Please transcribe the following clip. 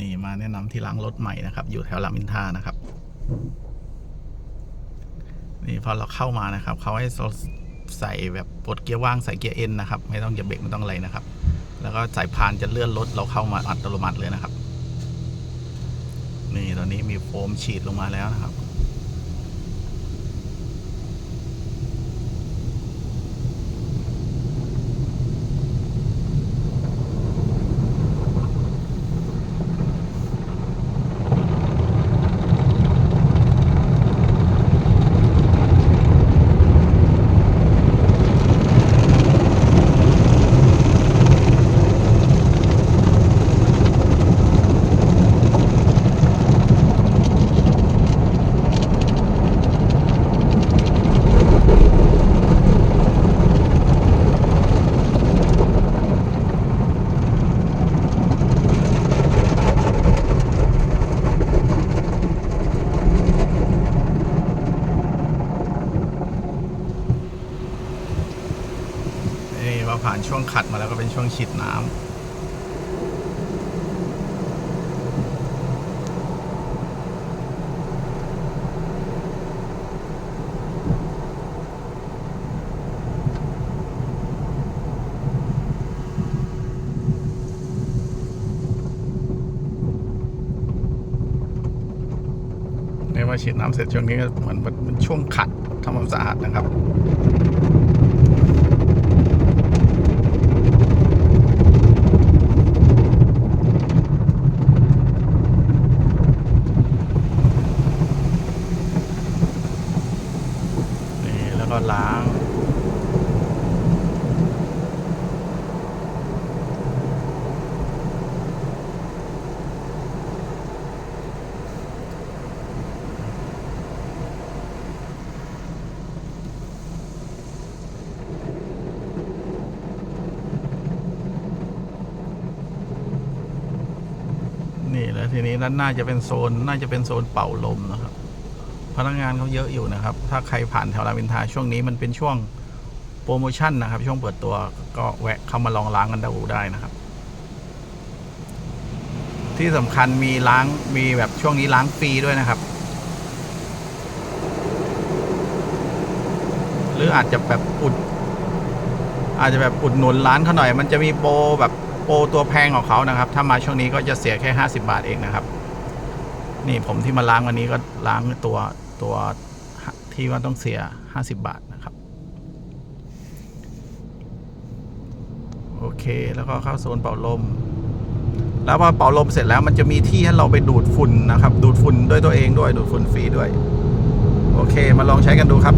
นี่มาแนะนำที่ล้างรถใหม่นะครับ อยู่แถวลามินทานะครับ นี่พอเราเข้ามานะครับเขาให้ใส่แบบปลดเกียร์ว่างใส่เกียร์เอ็นนะครับ ไม่ต้องเหยียบเบรกไม่ต้องอะไรนะครับ แล้วก็สายพานจะเลื่อนรถเราเข้ามาอัตโนมัติเลยนะครับ นี่ตอนนี้มีโฟมฉีดลงมาแล้วนะครับ ผ่านช่วงขัดมาแล้วก็เป็นช่วงฉีดน้ำนี่ว่าฉีดน้ำเสร็จช่วงนี้ก็เหมือนเป็นช่วงขัดทำความสะอาดนะครับ นี่แล้าง นี่แล้วทีนี้ด้านหน้าจะเป็นโซน น่าจะเป็นโซนเป่าลมนะครับ พนักงานเขาเยอะอยู่นะครับ ถ้าใครผ่านแถวรามอินทาช่วงนี้มันเป็นช่วงโปรโมชั่นนะครับ ช่วงเปิดตัวก็แวะเข้ามาลองล้างกันดูได้นะครับ ที่สำคัญมีล้างมีแบบช่วงนี้ล้างฟรีด้วยนะครับ หรืออาจจะแบบอุด อาจจะแบบอุดหนุนร้านเขาหน่อย มันจะมีโปรแบบโปรตัวแพงของเขานะครับ ถ้ามาช่วงนี้ก็จะเสียแค่ 50 บาทเองนะครับ นี่ผมที่มาล้างวันนี้ก็ล้างตัวตัวที่ว่าต้องเสียห้าสิบบาทนะครับ โอเคแล้วก็เข้าโซนเป่าลม แล้วพอเป่าลมเสร็จแล้วมันจะมีที่ให้เราไปดูดฝุ่นนะครับ ดูดฝุ่นด้วยตัวเองด้วยดูดฝุ่นฟรีด้วย โอเคมาลองใช้กันดูครับ